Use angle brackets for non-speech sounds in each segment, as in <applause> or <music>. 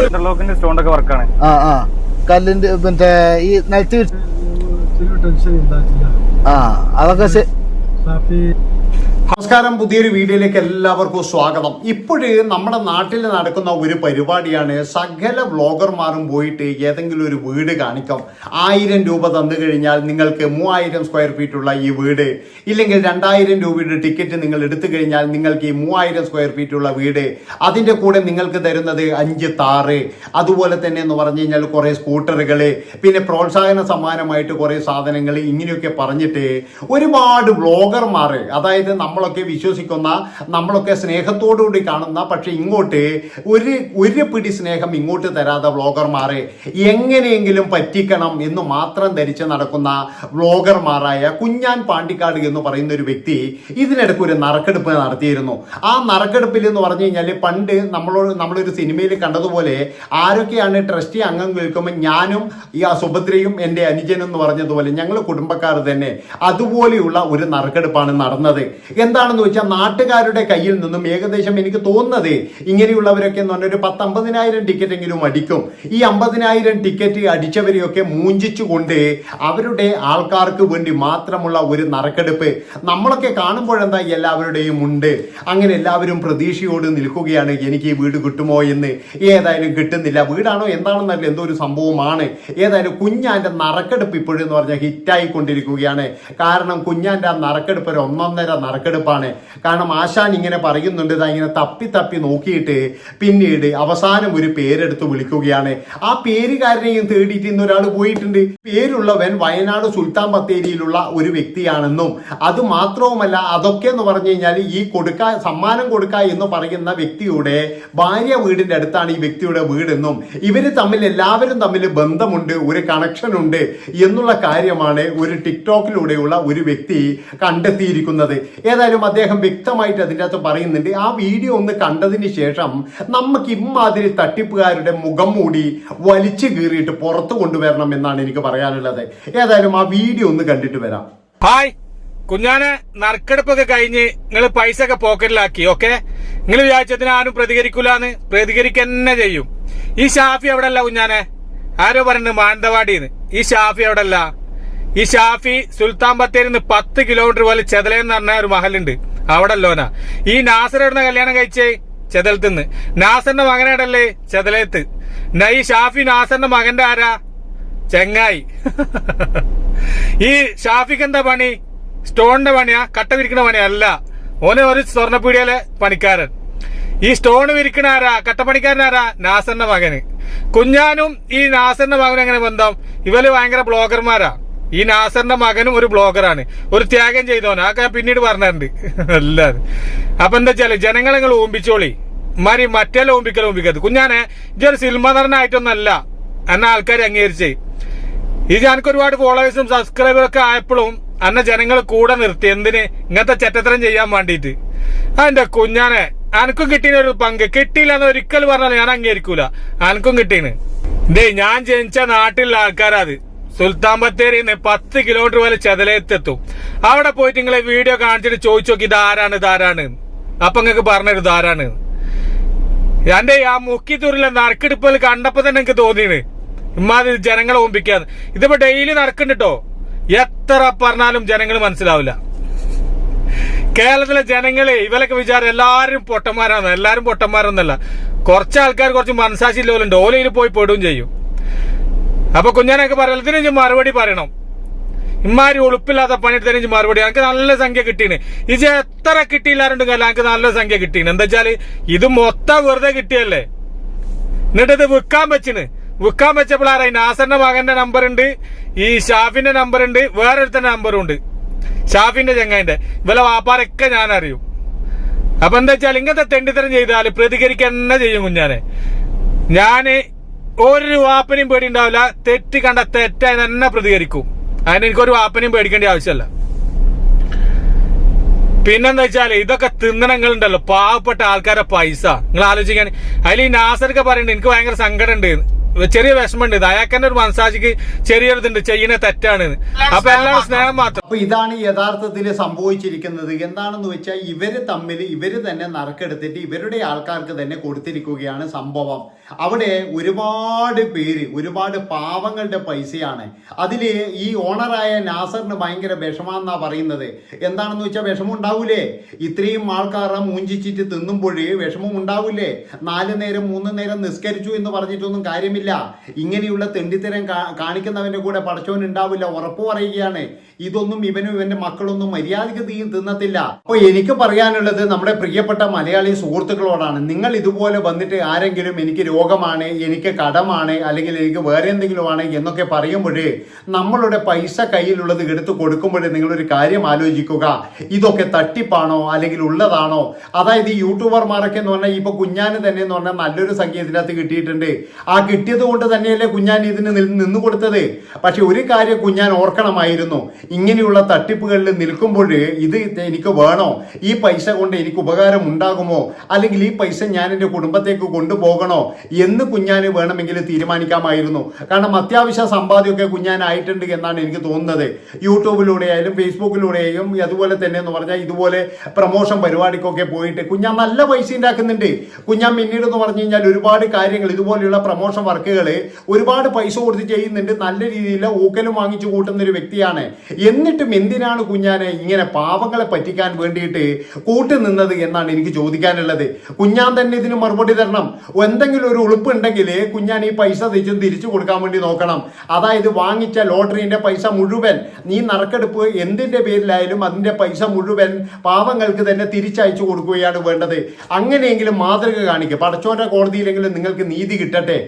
ഇന്റർലോക്കിന്റെ സ്റ്റോണ്ടൊക്കെ വർക്കാണ്. ആ ആ. കല്ലിന്റെ മറ്റേ ഈ നിലത്ത് ആ അതൊക്കെ നമസ്കാരം പുതിയൊരു വീഡിയോയിലേക്ക് എല്ലാവർക്കും സ്വാഗതം. ഇപ്പോഴ് നമ്മുടെ നാട്ടിൽ നടക്കുന്ന ഒരു പരിപാടിയാണ് സകല വ്ളോഗർമാരും പോയിട്ട് ഏതെങ്കിലും ഒരു വീട് കാണിക്കാം. ആയിരം രൂപ തന്നു കഴിഞ്ഞാൽ നിങ്ങൾക്ക് മൂവായിരം സ്ക്വയർ ഫീറ്റുള്ള ഈ വീട് ഇല്ലെങ്കിൽ രണ്ടായിരം രൂപയുടെ ടിക്കറ്റ് നിങ്ങൾ എടുത്തു കഴിഞ്ഞാൽ നിങ്ങൾക്ക് ഈ മൂവായിരം സ്ക്വയർ ഫീറ്റുള്ള വീട് അതിന്റെ കൂടെ നിങ്ങൾക്ക് തരുന്നത് അഞ്ച് താറ് അതുപോലെ തന്നെ എന്ന് പറഞ്ഞു കഴിഞ്ഞാൽ കുറേ സ്കൂട്ടറുകൾ പിന്നെ പ്രോത്സാഹന സമ്മാനമായിട്ട് കുറേ സാധനങ്ങൾ ഇങ്ങനെയൊക്കെ പറഞ്ഞിട്ട് ഒരുപാട് വ്ളോഗർമാർ അതായത് നമ്മളൊക്കെ വിശ്വസിക്കുന്ന നമ്മളൊക്കെ സ്നേഹത്തോടുകൂടി കാണുന്ന പക്ഷെ ഇങ്ങോട്ട് ഒരു ഒരു പിടി സ്നേഹം ഇങ്ങോട്ട് തരാതെ വ്ളോഗർമാരെ എങ്ങനെയെങ്കിലും പറ്റിക്കണം എന്ന് മാത്രം ധരിച്ച് നടക്കുന്ന വ്ളോഗർമാരായ കുഞ്ഞാൻ പാണ്ടിക്കാട് എന്ന് പറയുന്ന ഒരു വ്യക്തി ഇതിനിടയ്ക്ക് ഒരു നറുക്കെടുപ്പ് നടത്തിയിരുന്നു. ആ നറുക്കെടുപ്പിൽ എന്ന് പറഞ്ഞു കഴിഞ്ഞാൽ പണ്ട് നമ്മളോട് നമ്മളൊരു സിനിമയിൽ കണ്ടതുപോലെ ആരൊക്കെയാണ് ട്രസ്റ്റി അംഗം കേൾക്കുമ്പോൾ ഞാനും ഈ സുഭദ്രയും എന്റെ അനുജനും എന്ന് പറഞ്ഞതുപോലെ ഞങ്ങൾ കുടുംബക്കാർ തന്നെ അതുപോലെയുള്ള ഒരു നറുക്കെടുപ്പാണ് നടന്നത്. എന്താണെന്ന് വെച്ചാൽ നാട്ടുകാരുടെ കയ്യിൽ നിന്നും ഏകദേശം എനിക്ക് തോന്നുന്നത് ഇങ്ങനെയുള്ളവരൊക്കെ എന്ന് പറഞ്ഞാൽ ഒരു പത്ത് അമ്പതിനായിരം ടിക്കറ്റ് എങ്കിലും അടിക്കും. ഈ അമ്പതിനായിരം ടിക്കറ്റ് അടിച്ചവരെയൊക്കെ മൂഞ്ചിച്ചുകൊണ്ട് അവരുടെ ആൾക്കാർക്ക് വേണ്ടി മാത്രമുള്ള ഒരു നറുക്കെടുപ്പ് നമ്മളൊക്കെ കാണുമ്പോഴെന്താ എല്ലാവരുടെയും ഉണ്ട്. അങ്ങനെ എല്ലാവരും പ്രതീക്ഷയോട് നിൽക്കുകയാണ് എനിക്ക് ഈ വീട് കിട്ടുമോ എന്ന്? ഏതായാലും കിട്ടുന്നില്ല. വീടാണോ എന്താണെന്നല്ല എന്തോ ഒരു സംഭവമാണ്. ഏതായാലും കുഞ്ഞാന്റെ നറക്കെടുപ്പ് ഇപ്പോഴെന്ന് പറഞ്ഞാൽ ഹിറ്റായി കൊണ്ടിരിക്കുകയാണ് കാരണം കുഞ്ഞാന്റെ ആ നറക്കെടുപ്പ് ഒരു ഒന്നൊന്നര നറുക്കെടുപ്പാണ് കാരണം ആശാൻ ഇങ്ങനെ പറയുന്നുണ്ട് ഇതാ ഇങ്ങനെ തപ്പി തപ്പി നോക്കിയിട്ട് പിന്നീട് അവസാനം ഒരു പേരെടുത്ത് വിളിക്കുകയാണ്. ആ പേരുകാരനെയും തേടിയിട്ട് ഇന്ന് ഒരാൾ പോയിട്ടുണ്ട്. പേരുള്ളവൻ വയനാട് സുൽത്താൻ ബത്തേരിയിലുള്ള ഒരു വ്യക്തിയാണെന്നും അത് മാത്രവുമല്ല അതൊക്കെ എന്ന് പറഞ്ഞു കഴിഞ്ഞാൽ ഈ കൊടുക്ക സമ്മാനം കൊടുക്ക എന്ന് പറയുന്ന വ്യക്തിയുടെ ഭാര്യ വീടിന്റെ അടുത്താണ് ഈ വ്യക്തിയുടെ വീടെന്നും ഇവർ തമ്മിൽ എല്ലാവരും തമ്മിൽ ബന്ധമുണ്ട് ഒരു കണക്ഷൻ ഉണ്ട് എന്നുള്ള കാര്യമാണ് ഒരു ടിക്ടോക്കിലൂടെയുള്ള ഒരു വ്യക്തി കണ്ടെത്തിയിരിക്കുന്നത്. ഏതായാലും അദ്ദേഹം വ്യക്തമായിട്ട് അതിന്റെ അകത്ത് പറയുന്നുണ്ട്. ആ വീഡിയോ ഒന്ന് കണ്ടതിന് ശേഷം നമുക്ക് ഇമ്മാതിരി തട്ടിപ്പുകാരുടെ മുഖം മൂടി വലിച്ചു കീറിയിട്ട് പുറത്തു കൊണ്ടുവരണം എന്നാണ് എനിക്ക് പറയാനുള്ളത്. ഏതായാലും ആ വീഡിയോ ഒന്ന് കണ്ടിട്ട് വരാം. ഹായ്. കുഞ്ഞാനെ നറുക്കെടുപ്പൊക്കെ കഴിഞ്ഞ് നിങ്ങൾ പൈസ ഒക്കെ പോക്കറ്റിലാക്കി ഓക്കെ? നിങ്ങൾ വിചാരിച്ചതിന് ആരും പ്രതികരിക്കൂലെന്ന്? പ്രതികരിക്കന്നെ ചെയ്യും. ഈ ഷാഫി എവിടെ അല്ല കുഞ്ഞാനെ? ആരോ പറയുന്നത് മാനന്തവാടിന്ന്. ഈ ഷാഫി എവിടെ അല്ല ഈ ഷാഫി സുൽത്താൻ ബത്തേരി നിന്ന് പത്ത് കിലോമീറ്റർ പോലെ ചെതലെന്ന് പറഞ്ഞ ഒരു മഹലുണ്ട്. അവിടെ ലോന ഈ നാസർ എവിടുന്ന കല്യാണം കഴിച്ചേ? ചെതലത്ത് നിന്ന് നാസറിന്റെ മകനാടല്ലേ ചെതലത്ത്. ഈ ഷാഫി നാസറിന്റെ മകന്റെ ആരാ? ചെങ്ങായി. <laughs> ഈ ഷാഫിക്ക് എന്താ പണി? സ്റ്റോണിന്റെ പണിയാ? കട്ട വിരിക്കണ പണിയാ? അല്ല. ഓനെ ഒരു സ്വർണപ്പീടിയയിലെ പണിക്കാരൻ. ഈ സ്റ്റോൺ വിരിക്കണ ആരാ? കട്ടപ്പണിക്കാരൻ ആരാ? നാസറിന്റെ മകന്. കുഞ്ഞാനും ഈ നാസറിന്റെ മകനും എങ്ങനെ ബന്ധം? ഇവർ ഭയങ്കര ബ്ലോഗർമാരാ. ഈ നാസറിന്റെ മകനും ഒരു ബ്ലോഗറാണ്. ഒരു ത്യാഗം ചെയ്തോ അതൊക്കെ ഞാൻ പിന്നീട് പറഞ്ഞിട്ടുണ്ട് <laughs> അല്ലാതെ. അപ്പൊ എന്താ വെച്ചാൽ ജനങ്ങളെ നിങ്ങൾ ഓമ്പിച്ചോളി. മാരി മറ്റേ ഓമ്പിക്കൽ ഓമ്പിക്കരുത്. കുഞ്ഞാനെ ഇതൊരു സിനിമ നടനായിട്ടൊന്നല്ല എന്നെ ആൾക്കാർ അംഗീകരിച്ചേ. ഇത് എനിക്ക് ഒരുപാട് ഫോളോവേഴ്സും സബ്സ്ക്രൈബറും ഒക്കെ ആയപ്പോഴും അന്ന ജനങ്ങൾ കൂടെ നിർത്തി. എന്തിന്? ഇങ്ങനത്തെ ചെറ്റത്തരം ചെയ്യാൻ വേണ്ടിയിട്ട് അതെന്റെ കുഞ്ഞാനെ അനക്കും കിട്ടീന ഒരു പങ്ക്. കിട്ടിയില്ല എന്ന് ഒരിക്കൽ പറഞ്ഞാൽ ഞാൻ അംഗീകരിക്കൂല. അനക്കും കിട്ടീന്. ദേ ഞാൻ ജനിച്ച നാട്ടിലുള്ള ആൾക്കാരാ അത്. സുൽത്താൻ ബത്തേരിയിൽ നിന്ന് പത്ത് കിലോമീറ്റർ വരെ ചെതലയത്തെത്തും അവിടെ പോയിട്ട് നിങ്ങളെ വീഡിയോ കാണിച്ചിട്ട് ചോദിച്ചു നോക്കി ഇതാരാണ് ഇതാരാണ്. അപ്പൊ നിങ്ങൾക്ക് പറഞ്ഞത് ഇതാരാണ്. എന്റെ ആ മുക്കിത്തൂരിലെ നറുക്കെടുപ്പിൽ കണ്ടപ്പോ തന്നെ എനിക്ക് തോന്നിയത് ഇമ്മാതിരി ജനങ്ങളെ ഒമ്പിക്കാന്ന് ഇതിപ്പോ ഡെയിലി നടക്കുന്നുട്ടോ എത്ര പറഞ്ഞാലും ജനങ്ങൾ മനസ്സിലാവില്ല. കേരളത്തിലെ ജനങ്ങളെ ഇവരൊക്കെ വിചാരം എല്ലാരും പൊട്ടന്മാരാണ്. എല്ലാരും പൊട്ടന്മാരൊന്നല്ല. കുറച്ച് ആൾക്കാർ കുറച്ച് മനസാക്ഷി ഇല്ലോലുണ്ട് ഓലയിൽ പോയി പെടുകയും ചെയ്യും. അപ്പൊ കുഞ്ഞാനൊക്കെ പറയാം ഇതിന് ഇജ്ജ് മറുപടി പറയണം. ഇമാരി ഉളുപ്പില്ലാത്ത പണിയെടുത്തതിന് മറുപടി. എനിക്ക് നല്ല സംഖ്യ കിട്ടീന്. ഇത് എത്ര കിട്ടിയില്ലാരുണ്ടെങ്കിൽ എനിക്ക് നല്ല സംഖ്യ കിട്ടീന്. എന്താ വെച്ചാൽ ഇത് മൊത്തം വെറുതെ കിട്ടിയല്ലേ? എന്നിട്ട് ഇത് വിൽക്കാൻ വെച്ചിന്. വിൽക്കാൻ വെച്ചപ്പോൾ ആരായി നാസറിന്റെ മകന്റെ നമ്പർ ഉണ്ട് ഈ ഷാഫിന്റെ നമ്പർ ഉണ്ട് വേറെ ഒരുത്തന്റെ നമ്പറും ഉണ്ട്. ഷാഫിന്റെ ചെങ്ങായിന്റെ. ഇവലെ വാപ്പാരൊക്കെ ഞാൻ അറിയും അപ്പൊ എന്താ വെച്ചാൽ ഇങ്ങനത്തെ തെണ്ടിത്തരം ചെയ്താൽ പ്രതികരിക്കുക തന്നെ ചെയ്യും കുഞ്ഞാനെ. ഞാൻ ഒരു വാപ്പനെയും പേടി ഉണ്ടാവില്ല തെറ്റ് കണ്ട തെറ്റായി തന്നെ പ്രതികരിക്കും. അതിന് എനിക്കൊരു വാപ്പനെയും പേടിക്കേണ്ട ആവശ്യമല്ല. പിന്നെന്താ വെച്ചാൽ ഇതൊക്കെ തിന്നണങ്ങളുണ്ടല്ലോ. പാവപ്പെട്ട ആൾക്കാരെ പൈസ. നിങ്ങൾ ആലോചിക്കാൻ അതിൽ ഈ നാസർക്ക് പറയുന്നുണ്ട് എനിക്ക് ഭയങ്കര സങ്കടം ഉണ്ട് ചെറിയ വിഷമമുണ്ട്. ദയാക്കന്റെ ഒരു മനസാജിക്ക് ചെറിയൊരുതുണ്ട്. ചെയ്യുന്ന തെറ്റാണ്. അപ്പൊ എല്ലാം സ്നേഹം മാത്രം. അപ്പൊ ഇതാണ് യഥാർത്ഥത്തിൽ സംഭവിച്ചിരിക്കുന്നത്. എന്താണെന്ന് വെച്ചാൽ ഇവർ തമ്മിൽ ഇവർ തന്നെ നറുക്കെടുത്തിട്ട് ഇവരുടെ ആൾക്കാർക്ക് തന്നെ കൊടുത്തിരിക്കുകയാണ് സംഭവം. അവിടെ ഒരുപാട് പേര് ഒരുപാട് പാവങ്ങളുടെ പൈസയാണ്. അതിൽ ഈ ഓണറായ നാസറിന് ഭയങ്കര വിഷമാന്നാ പറയുന്നത്. എന്താണെന്ന് വെച്ചാൽ വിഷമം ഉണ്ടാവൂലേ ഇത്രയും ആൾക്കാരെ മൂഞ്ചിച്ചിട്ട് തിന്നുമ്പോഴേ വിഷമം ഉണ്ടാവൂലേ നാല് നേരം മൂന്ന് നേരം നിസ്കരിച്ചു എന്ന് പറഞ്ഞിട്ടൊന്നും കാര്യമില്ല. ഇങ്ങനെയുള്ള തെണ്ടിത്തരം കാണിക്കുന്നവന്റെ കൂടെ പടച്ചോൻ ഉണ്ടാവില്ല ഉറപ്പു പറയുകയാണ്. ഇതൊന്നും ഇവനും ഇവന്റെ മക്കളൊന്നും മര്യാദയ്ക്ക് തീ തിന്നത്തില്ല. അപ്പോൾ എനിക്ക് പറയാനുള്ളത് നമ്മുടെ പ്രിയപ്പെട്ട മലയാളി സുഹൃത്തുക്കളോടാണ്. നിങ്ങൾ ഇതുപോലെ വന്നിട്ട് ആരെങ്കിലും എനിക്ക് രോഗമാണ് എനിക്ക് കടമാണ് അല്ലെങ്കിൽ എനിക്ക് വേറെ എന്തെങ്കിലും ആണ് എന്നൊക്കെ പറയുമ്പോഴേ നമ്മളുടെ പൈസ കയ്യിലുള്ളത് എടുത്ത് കൊടുക്കുമ്പോഴേ നിങ്ങളൊരു കാര്യം ആലോചിക്കുക. ഇതൊക്കെ തട്ടിപ്പാണോ അല്ലെങ്കിൽ ഉള്ളതാണോ? അതായത് ഈ യൂട്യൂബർമാരൊക്കെ എന്ന് പറഞ്ഞാൽ ഇപ്പൊ കുഞ്ഞാന് തന്നെ എന്ന് പറഞ്ഞാൽ നല്ലൊരു സംഖ്യ ഇതിനകത്ത് കിട്ടിയിട്ടുണ്ട്. ആ കിട്ടിയത് കൊണ്ട് തന്നെയല്ലേ കുഞ്ഞാൻ ഇതിന് നിന്നു കൊടുത്തത്? പക്ഷെ ഒരു കാര്യം കുഞ്ഞാൻ ഓർക്കണമായിരുന്നു. ഇങ്ങനെയുള്ള തട്ടിപ്പുകളിൽ നിൽക്കുമ്പോൾ ഇത് എനിക്ക് വേണോ? ഈ പൈസ കൊണ്ട് എനിക്ക് ഉപകാരം ഉണ്ടാകുമോ? അല്ലെങ്കിൽ ഈ പൈസ ഞാൻ എന്റെ കുടുംബത്തേക്ക് കൊണ്ടുപോകണോ? എന്ന് കുഞ്ഞാന് വേണമെങ്കിൽ തീരുമാനിക്കാമായിരുന്നു. കാരണം അത്യാവശ്യ സമ്പാദ്യമൊക്കെ കുഞ്ഞാനായിട്ടുണ്ട് എന്നാണ് എനിക്ക് തോന്നുന്നത്. യൂട്യൂബിലൂടെ ആയാലും ഫേസ്ബുക്കിലൂടെയും അതുപോലെ തന്നെ എന്ന് പറഞ്ഞാൽ ഇതുപോലെ പ്രമോഷൻ പരിപാടിക്കൊക്കെ പോയിട്ട് കുഞ്ഞാൻ നല്ല പൈസ ഉണ്ടാക്കുന്നുണ്ട്. കുഞ്ഞാൻ പിന്നീട് എന്ന് പറഞ്ഞു കഴിഞ്ഞാൽ ഒരുപാട് കാര്യങ്ങൾ ഇതുപോലെയുള്ള പ്രൊമോഷൻ വർക്കുകൾ ഒരുപാട് പൈസ കൊടുത്ത് ചെയ്യുന്നുണ്ട്. നല്ല രീതിയിൽ ഊക്കലും വാങ്ങിച്ചു കൂട്ടുന്ന ഒരു വ്യക്തിയാണ്. എന്നിട്ടും എന്തിനാണ് കുഞ്ഞാനെ ഇങ്ങനെ പാവങ്ങളെ പറ്റിക്കാൻ വേണ്ടിയിട്ട് കൂട്ടുനിന്നത് എന്നാണ് എനിക്ക് ചോദിക്കാനുള്ളത്. കുഞ്ഞാൻ തന്നെ ഇതിന് മറുപടി തരണം. എന്തെങ്കിലും ഒരു ഉളുപ്പ് ഉളുപ്പുണ്ടെങ്കിൽ കുഞ്ഞാൻ ഈ പൈസ തിരിച്ചും തിരിച്ചു കൊടുക്കാൻ വേണ്ടി നോക്കണം. അതായത് വാങ്ങിച്ച ലോട്ടറിന്റെ പൈസ മുഴുവൻ നീ നറുക്കെടുപ്പ് എന്തിന്റെ പേരിലായാലും അതിന്റെ പൈസ മുഴുവൻ പാവങ്ങൾക്ക് തന്നെ തിരിച്ചയച്ചു കൊടുക്കുകയാണ് വേണ്ടത്. അങ്ങനെയെങ്കിലും മാതൃക കാണിക്കുക പടച്ചോന്റെ കോടതിയിലെങ്കിലും നിങ്ങൾക്ക് നീതി കിട്ടട്ടെ.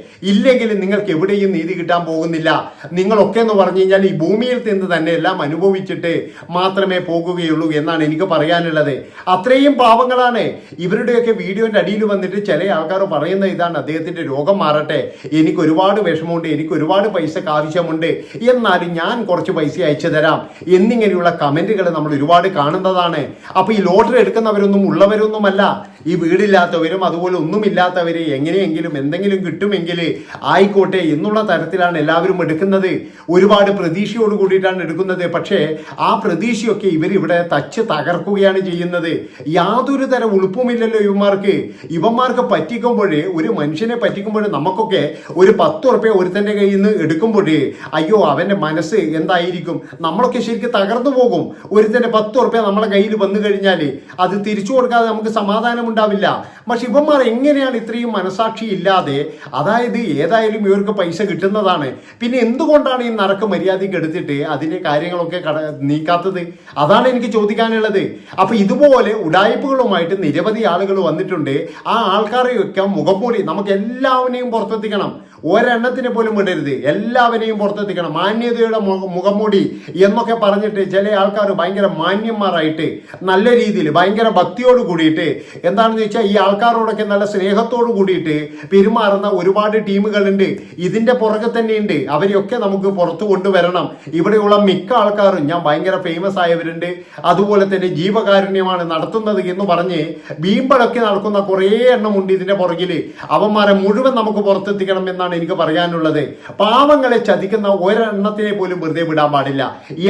ഇല്ലെങ്കിൽ നിങ്ങൾക്ക് എവിടെയും നീതി കിട്ടാൻ പോകുന്നില്ല. നിങ്ങളൊക്കെ എന്ന് പറഞ്ഞു കഴിഞ്ഞാൽ ഈ ഭൂമിയിൽ നിന്ന് തന്നെ എല്ലാം അനുഭവിച്ചിട്ട് മാത്രമേ പോകുകയുള്ളൂ എന്നാണ് എനിക്ക് പറയാനുള്ളത്. അത്രയും പാവങ്ങളാണ്. ഇവരുടെയൊക്കെ വീഡിയോന്റെ അടിയിൽ വന്നിട്ട് ചില ആൾക്കാർ പറയുന്ന ഇതാണ് അദ്ദേഹത്തിന്റെ രോഗം മാറട്ടെ. എനിക്ക് ഒരുപാട് വിഷമമുണ്ട് എനിക്ക് ഒരുപാട് പൈസക്ക് ആവശ്യമുണ്ട്. എന്നാലും ഞാൻ കുറച്ച് പൈസ അയച്ചു തരാം. എന്നിങ്ങനെയുള്ള കമന്റുകൾ നമ്മൾ ഒരുപാട് കാണുന്നതാണ്. അപ്പോൾ ഈ ലോട്ടറി എടുക്കുന്നവരൊന്നും ഉള്ളവരൊന്നുമല്ല. ഈ വീടില്ലാത്തവരും അതുപോലെ ഒന്നുമില്ലാത്തവര് എങ്ങനെയെങ്കിലും എന്തെങ്കിലും കിട്ടുമെങ്കിൽ ആയിക്കോട്ടെ എന്നുള്ള തരത്തിലാണ് എല്ലാവരും എടുക്കുന്നത്. ഒരുപാട് പ്രതീക്ഷയോട് കൂടിയിട്ടാണ് എടുക്കുന്നത്. പക്ഷേ ആ പ്രതീക്ഷയൊക്കെ ഇവർ ഇവിടെ തച്ച് തകർക്കുകയാണ് ചെയ്യുന്നത്. യാതൊരു തരം ഉളുപ്പുമില്ലല്ലോ ഇവന്മാർക്ക്. ഇവന്മാർക്ക് പറ്റിക്കുമ്പോഴേ ഒരു മനുഷ്യനെ പറ്റിക്കുമ്പോൾ നമുക്കൊക്കെ ഒരു പത്ത് ഉറുപ്പ്യ ഒരുത്തന്റെ കയ്യിൽ നിന്ന് എടുക്കുമ്പോഴേ അയ്യോ അവന്റെ മനസ്സ് എന്തായിരിക്കും? നമ്മളൊക്കെ ശരിക്കും തകർന്നു പോകും. ഒരുത്തന്റെ പത്ത് ഉറുപ്പ്യ നമ്മളെ കയ്യിൽ വന്നു കഴിഞ്ഞാൽ അത് തിരിച്ചു കൊടുക്കാതെ നമുക്ക് സമാധാനം ഉണ്ടാവില്ല പക്ഷെ ഇവന്മാർ എങ്ങനെയാണ് ഇത്രയും മനസാക്ഷി ഇല്ലാതെ അതായത് ഏതായാലും ഇവർക്ക് പൈസ കിട്ടുന്നതാണ്. പിന്നെ എന്തുകൊണ്ടാണ് ഈ നറക്ക് മര്യാദയ്ക്ക് എടുത്തിട്ട് അതിന്റെ കാര്യങ്ങളൊക്കെ കട നീക്കാത്തത്? അതാണ് എനിക്ക് ചോദിക്കാനുള്ളത്. അപ്പൊ ഇതുപോലെ ഉടായ്പകളുമായിട്ട് നിരവധി ആളുകൾ വന്നിട്ടുണ്ട്. ആ ആൾക്കാരെയൊക്കെ മുഖംമൂടി നമുക്ക് എല്ലാവരെയും പുറത്തെത്തിക്കണം. ഒരെണ്ണത്തിനെ പോലും വിടരുത്. എല്ലാവരെയും പുറത്തെത്തിക്കണം. മാന്യതയുടെ മുഖ- മുഖംമൂടി എന്നൊക്കെ പറഞ്ഞിട്ട് ചില ആൾക്കാർ ഭയങ്കര മാന്യന്മാരായിട്ട് നല്ല രീതിയിൽ ഭയങ്കര ഭക്തിയോട് കൂടിയിട്ട് എന്താണെന്ന് വെച്ചാൽ ഈ ആൾക്കാരോടൊക്കെ നല്ല സ്നേഹത്തോട് കൂടിയിട്ട് പെരുമാറുന്ന ഒരുപാട് ടീമുകളുണ്ട്. ഇതിന്റെ പുറകെ തന്നെയുണ്ട്. അവരെയൊക്കെ നമുക്ക് പുറത്തു കൊണ്ടുവരണം. ഇവിടെയുള്ള മിക്ക ആൾക്കാരും ഞാൻ ഭയങ്കര ഫേമസ് ആയവരുണ്ട്. അതുപോലെ തന്നെ ജീവകാരുണ്യമാണ് നടത്തുന്നത് എന്ന് പറഞ്ഞ് ഭീമ്പളൊക്കെ നടക്കുന്ന കുറേ എണ്ണമുണ്ട് ഇതിന്റെ പുറകിൽ അവന്മാരെ മുഴുവൻ നമുക്ക് പുറത്തെത്തിക്കണം എന്നാണ് എനിക്ക് പറയാനുള്ളത്. പാവങ്ങളെ ചതിക്കുന്ന ഒരെണ്ണത്തിനെ പോലും വെറുതെ വിടാൻ പാടില്ല.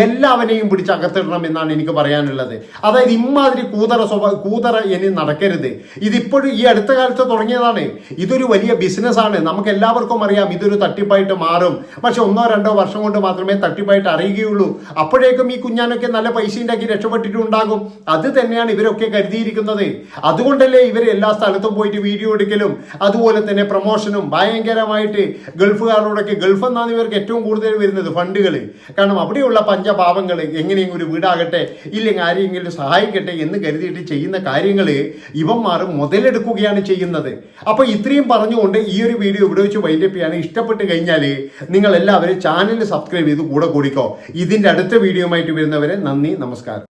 എല്ലാവരെയും പിടിച്ച് അകത്തിടണം എന്നാണ് എനിക്ക് പറയാനുള്ളത്. അതായത് ഇമ്മാതിരി കൂതറ സ്വഭാവ കൂതറ ഇനി നടക്കരുത്. ഇതിപ്പോഴും ഈ അടുത്ത കാലത്ത് തുടങ്ങിയതാണ്. ഇതൊരു വലിയ ബിസിനസ്സാണ്. നമുക്ക് എല്ലാവർക്കും അറിയാം ഇതൊരു തട്ടിപ്പായിട്ട് മാറും. പക്ഷെ ഒന്നോ രണ്ടോ വർഷം കൊണ്ട് മാത്രമേ തട്ടിപ്പായിട്ട് അറിയുകയുള്ളൂ. അപ്പോഴേക്കും ഈ കുഞ്ഞാനൊക്കെ നല്ല പൈസ ഉണ്ടാക്കി രക്ഷപ്പെട്ടിട്ടുണ്ടാകും. അത് തന്നെയാണ് ഇവരൊക്കെ കരുതിയിരിക്കുന്നത്. അതുകൊണ്ടല്ലേ ഇവർ എല്ലാ സ്ഥലത്തും പോയിട്ട് വീഡിയോ എടുക്കലും അതുപോലെ തന്നെ പ്രൊമോഷനും ഭയങ്കരമായിട്ട് ഗൾഫുകാരോടൊക്കെ ഗൾഫ് എന്നാണ് ഇവർക്ക് ഏറ്റവും കൂടുതൽ വരുന്നത് ഫണ്ടുകൾ കാരണം അവിടെയുള്ള പഞ്ചപാപങ്ങൾ എങ്ങനെയെങ്കിലും ഒരു വീടാകട്ടെ ഇല്ലെങ്കിൽ ആരെയെങ്കിലും സഹായിക്കട്ടെ എന്ന് കരുതിയിട്ട് ചെയ്യുന്ന കാര്യങ്ങൾ ഇവന്മാർ മുതലെടുക്കുകയാണ് ചെയ്യുന്നത്. അപ്പോൾ ഇത്രയും പറഞ്ഞുകൊണ്ട് ഈ ഒരു വീഡിയോ ഇവിടെ വെച്ച് വൈൻഡപ്പ് ചെയ്യാൻ ഇഷ്ടപ്പെട്ട് കഴിഞ്ഞാൽ നിങ്ങൾ എല്ലാവരും ചാനൽ സബ്സ്ക്രൈബ് ചെയ്ത് കൂടെ കൂടിക്കോ. ഇതിന്റെ അടുത്ത വീഡിയോ ആയിട്ട് വരുന്നവരെ നന്ദി നമസ്കാരം.